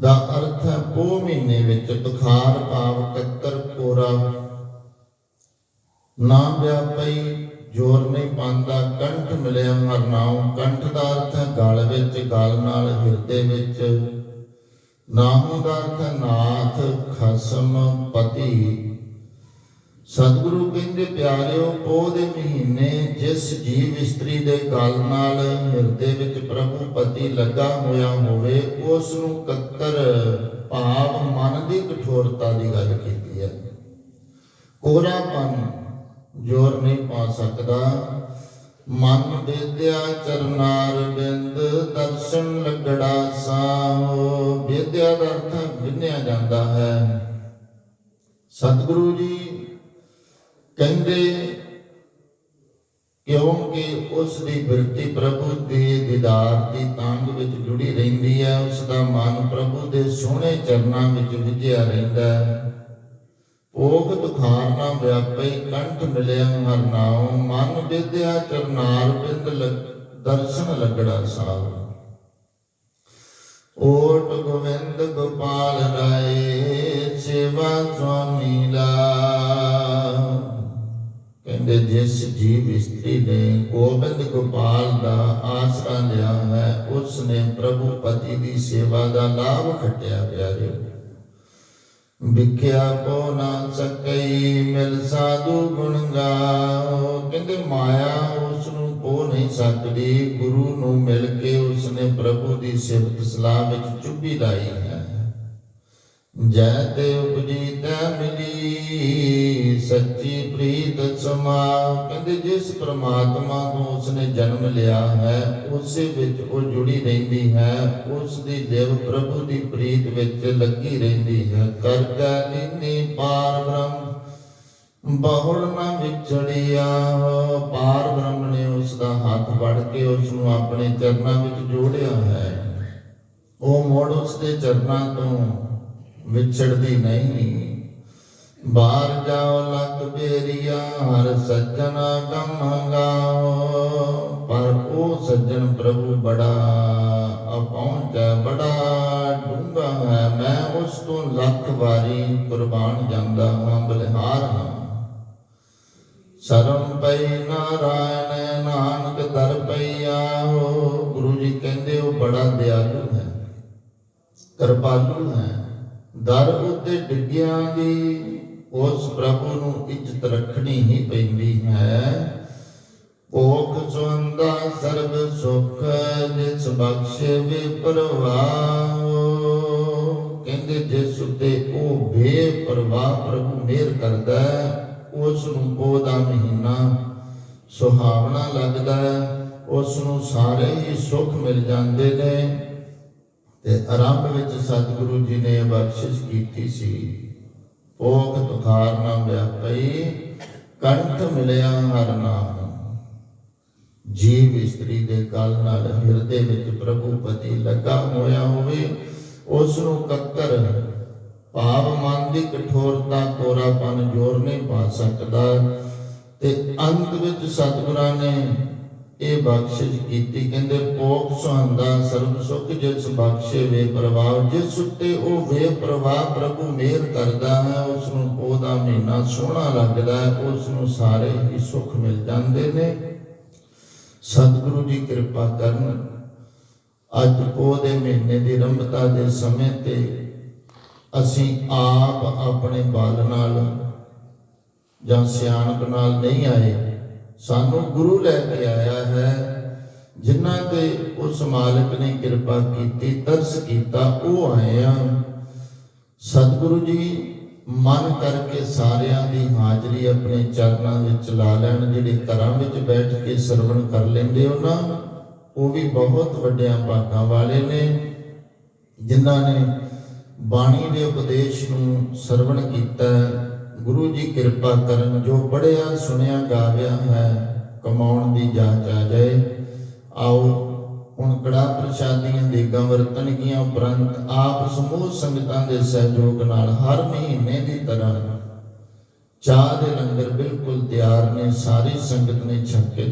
ਦਾ ਅਰਥ ਹੈ ਪੋ ਮਹੀਨੇ ਵਿੱਚ ਤੁਖਾਰ ਭਾਵ ਕੱਤਰ ਕੋਰਾ ਨਾ ਵਿਆਪਈ ਜੋਰ ਨਹੀਂ ਪਾਉਂਦਾ, ਕੰਠ ਮਿਲਿਆ ਹਰਨਾਉ ਕੰਠ ਦਾ ਅਰਥ ਹੈ ਗਲ ਵਿੱਚ, ਗਲ ਨਾਲ ਹਿਰਦੇ ਵਿੱਚ। ਨਾਮ ਦਾ ਅਰਥ ਨਾਥ, ਖਸਮ, ਪਤੀ। ਸਤਿਗੁਰੂ ਕਹਿੰਦੇ, ਪਿਆਰਿਓ, ਪੋਹ ਦੇ ਮਹੀਨੇ ਜਿਸ ਜੀਵ ਇਸਤਰੀ ਦੇ ਗਲ ਨਾਲ ਹਿਰਦੇ ਵਿੱਚ ਪ੍ਰਭੂ ਪਤੀ ਲੱਗਾ ਹੋਇਆ ਹੋਵੇ, ਉਸ ਨੂੰ ਕੱਤਰ ਭਾਵ ਮਨ ਦੀ ਕਠੋਰਤਾ ਦੀ ਗੱਲ ਕੀਤੀ ਹੈ। ਕੋਰਾਪਨ ਜੋਰ ਨਹੀਂ ਪਾ ਸਕਦਾ। ਮਨ ਵਿਦਿਆ ਚਰਨਾਰ ਬਿੰਦ, ਦਰਸ਼ਨ ਲੱਗੜਾ ਸਾਹੋ। ਵਿਦਿਆ ਦਾ ਅਰਥ ਵਿਨਿਆ ਜਾਂਦਾ ਹੈ। ਸਤਿਗੁਰੂ ਜੀ ਕਹਿੰਦੇ ਕਿਉਂਕਿ ਉਸ ਦੀ ਬਿਰਤੀ ਪ੍ਰਭੂ ਦੇ ਦੀਦਾਰ ਦੀ ਤਾਂਗ ਵਿੱਚ ਜੁੜੀ ਰਹਿੰਦੀ ਹੈ, ਉਸ ਦਾ ਮਨ ਪ੍ਰਭੂ ਦੇ ਸੋਹਣੇ ਚਰਨਾਂ ਵਿੱਚ ਵਿਝਿਆ ਰਹਿੰਦਾ ਹੈ। ਓਗ ਤੁਖਾਰ ਨਾ ਵਿਆਪੇ ਕੰਠ ਮਿਲਿਆ ਹਰ ਨਾਉ, ਮਨ ਵਿਦਿਆ ਚਰਨਾਰ ਬਿੰਦ ਦਰਸ਼ਨ ਲੱਗੜਾ ਸਾਹ ਓਟ ਗੋਵਿੰਦ ਗੋਪਾਲ ਰਾਏ, ਸੇਵਾ ਸੁਆਮੀ ਕਹਿੰਦੇ ਜਿਸ ਜੀਵ ਇਸਤਰੀ ਨੇ ਗੋਬਿੰਦ ਗੋਪਾਲ ਦਾ ਆਸਰਾ ਲਿਆ ਹੈ ਉਸ ਨੇ ਪ੍ਰਭੂ ਪਤੀ ਦੀ ਸੇਵਾ ਦਾ ਲਾਭ ਖੱਟਿਆ ਪਿਆਰੇ ਵਿਖਿਆ ਕੋ ਨਾ ਸਕਈ, ਮਿਲ ਸਾਧੂ ਗੁਣ ਗਾਓ। ਕਹਿੰਦੇ, ਮਾਇਆ ਉਸ ਨੂੰ ਕੋ ਨਹੀਂ ਸਕਦੀ, ਗੁਰੂ ਨੂੰ ਮਿਲ ਕੇ ਉਸ ਨੇ ਪ੍ਰਭੂ ਦੀ ਸਿਫਤ ਸਲਾਹ ਵਿੱਚ ਚੁੱਭੀ ਲਾਈ ਹੈ। ਜੈ ਤੇ ਉਪਜੀ ਤੈ ਮਿਲੀ, ਸੱਚੀ ਪ੍ਰੀਤ ਸਮਾਉ ਕਹਿੰਦੇ ਜਿਸ ਪ੍ਰਮਾਤਮਾ ਤੋਂ ਉਸਨੇ ਜਨਮ ਲਿਆ ਹੈ, ਉਸੇ ਵਿੱਚ ਉਹ ਜੁੜੀ ਰਹਿੰਦੀ ਹੈ ਉਸ ਦੀ ਦੇਵ ਪ੍ਰਭੂ ਦੀ ਪ੍ਰੀਤ ਵਿੱਚ ਲੱਗੀ ਰਹਿੰਦੀ ਹੈ। ਕਰ ਕੈ ਪਾਰ ਬ੍ਰਹਮ ਬਹੁੜ ਨਾ ਵਿਛੜਿਆ। ਪਾਰ ਬ੍ਰਹਮ ਨੇ ਉਸ ਦਾ ਹੱਥ ਵੜ ਕੇ ਉਸ ਨੂੰ ਆਪਣੇ ਚਰਨਾਂ ਵਿੱਚ ਜੋੜਿਆ ਹੈ। ਉਹ ਮੋੜ ਉਸ ਦੇ ਚਰਨਾਂ ਤੋਂ ਵਿਛੜਦੀ ਨਹੀਂ। ਬਾਹਰ ਜਾਓ ਲੱਗ ਬੇਰੀਆ, ਹਰ ਸੱਜਣ ਗਮ ਗਾਓ ਪਰ ਉਹ ਸੱਜਣ ਪ੍ਰਭੂ ਬੜਾ, ਅਪਹੁੰਚਾ ਬੜਾ, ਡੂੰਘਾ ਹੈ। ਮੈਂ ਉਸ ਤੋਂ ਲੱਖ ਵਾਰੀ ਕੁਰਬਾਨ ਜਾਂਦਾ ਹਾਂ, ਬਲਿਹਾਰ ਹਾਂ। ਸਰਮ ਪਈ, ਨਾਰਾਇਣ ਨਾਨਕ ਦਰ ਪਈ ਹੋ ਗੁਰੂ ਜੀ ਕਹਿੰਦੇ, ਉਹ ਬੜਾ ਦਿਆਲੂ ਹੈ, ਕਿਰਪਾਲੂ ਹੈ। ਦਰ ਉੱਤੇ ਡਿੱਗਿਆਂ ਦੀ ਉਸ ਪ੍ਰਭੂ ਨੂੰ ਇੱਜ਼ਤ ਰੱਖਣੀ ਹੀ ਪੈਂਦੀ ਹੈ। ਭੋਗ ਸੁੰਦਾ ਸਰਬ ਸੁਖ ਜਿਸ ਬਖਸ਼ੇ ਵੇ ਕਹਿੰਦੇ ਜਿਸ ਉੱਤੇ ਉਹ ਬੇਪਰਵਾਹ ਪ੍ਰਭੂ ਮਿਹਰ ਕਰਦਾ ਹੈ, ਉਸ ਨੂੰ ਪੋਹ ਦਾ ਮਹੀਨਾ ਸੁਹਾਵਣਾ ਲੱਗਦਾ ਹੈ। ਉਸ ਨੂੰ ਸਾਰੇ ਹੀ ਸੁੱਖ ਮਿਲ ਜਾਂਦੇ ਨੇ। ਤੇ ਆਰੰਭ ਵਿੱਚ ਸਤਿਗੁਰੂ ਜੀ ਨੇ ਬਖਸ਼ਿਸ਼ ਕੀਤੀ ਸੀ। ਭੋਗ ਤੁਖਾਰ ਨਾ ਵਿਆਪਈ ਕੰਠ ਮਿਲਿਆ ਹਰ ਨਾਮ। ਜੀਵ ਇਸਤਰੀ ਦੇ ਗਲ ਨਾਲ ਹਿਰਦੇ ਵਿੱਚ ਪ੍ਰਭੂ ਪਤੀ ਲੱਗਾ ਹੋਇਆ ਹੋਵੇ ਉਸ ਨੂੰ ਕੱਕਰ, ਭਾਵ ਮਨ ਦੀ ਕਠੋਰਤਾ ਕੋਰਾਪਨ ਜੋਰ ਨਹੀਂ ਪਾ ਸਕਦਾ। ਤੇ ਅੰਤ ਵਿੱਚ ਸਤਿਗੁਰਾਂ ਨੇ ਇਹ ਬਖਸ਼ਿਸ਼ ਕੀਤੀ, ਕਹਿੰਦੇ ਪੋਖ ਸੁਹੰਦਾ ਸਰਬ ਸੁਖ ਜਿਸ ਬਖਸ਼ੇ ਵੇ ਪ੍ਰਭਾਵ, ਜਿਸ ਉੱਤੇ ਉਹ ਵੇ ਪ੍ਰਭਾਵ, ਪ੍ਰਭੂ ਮਿਹਰ ਕਰਦਾ ਹੈ ਉਸ ਨੂੰ ਪੋਹ ਦਾ ਮਹੀਨਾ ਸੋਹਣਾ ਲੱਗਦਾ ਹੈ ਉਸ ਨੂੰ ਸਾਰੇ ਹੀ ਸੁਖ ਮਿਲ ਜਾਂਦੇ ਨੇ। ਸਤਿਗੁਰੂ ਜੀ ਕਿਰਪਾ ਕਰਨ, ਅੱਜ ਪੋਹ ਦੇ ਮਹੀਨੇ ਦੀ ਰੰਭਤਾ ਦੇ ਸਮੇਂ ਤੇ ਅਸੀਂ ਆਪ ਆਪਣੇ ਬਲ ਨਾਲ ਜਾਂ ਸਿਆਣਪ ਨਾਲ ਨਹੀਂ ਆਏ। ਸਾਨੂੰ ਗੁਰੂ ਲੈ ਕੇ ਆਇਆ ਹੈ। ਜਿਨ੍ਹਾਂ ਤੇ ਉਸ ਮਾਲਕ ਨੇ ਕਿਰਪਾ ਕੀਤੀ, ਤਰਸ ਕੀਤਾ, ਉਹ ਆਏ ਆ। ਸਤਿਗੁਰੂ ਜੀ, ਮਨ ਕਰਕੇ ਸਾਰਿਆਂ ਦੀ ਹਾਜ਼ਰੀ ਆਪਣੇ ਚਰਨਾਂ ਵਿੱਚ ਲਾ ਲੈਣ, ਜਿਹੜੇ ਘਰਾਂ ਵਿੱਚ ਬੈਠ ਕੇ ਸਰਵਣ ਕਰ ਲੈਂਦੇ ਉਹਨਾਂ ਉਹ ਵੀ ਬਹੁਤ ਵੱਡਿਆਂ ਭਾਗਾਂ ਵਾਲੇ ਨੇ, ਜਿਨ੍ਹਾਂ ਨੇ ਬਾਣੀ ਦੇ ਉਪਦੇਸ਼ ਨੂੰ ਸਰਵਣ ਕੀਤਾ। ਗੁਰੂ ਜੀ ਕਿਰਪਾ ਕਰਨ ਜੋ ਪੜਿਆ ਸੁਣਿਆ, ਗਾਵਿਆ ਹੈ, ਕਮਾਉਣ ਦੀ ਜਾਚ ਆ ਜਾਏ। ਆਓ, ਹੁਣ ਕੜਾ ਪ੍ਰਸ਼ਾਦੀਆਂ ਦੇਗਾਂ ਵਰਤਣਗੀਆਂ ਉਪਰੰਤ ਆਪ ਸਮੂਹ ਸੰਗਤਾਂ ਦੇ ਸਹਿਯੋਗ ਨਾਲ ਹਰ ਮਹੀਨੇ ਦੀ ਤਰ੍ਹਾਂ ਚਾਹ ਦੇ ਲੰਗਰ ਬਿਲਕੁਲ ਤਿਆਰ ਨੇ, ਸਾਰੀ ਸੰਗਤ ਨੇ ਛਕ ਕੇ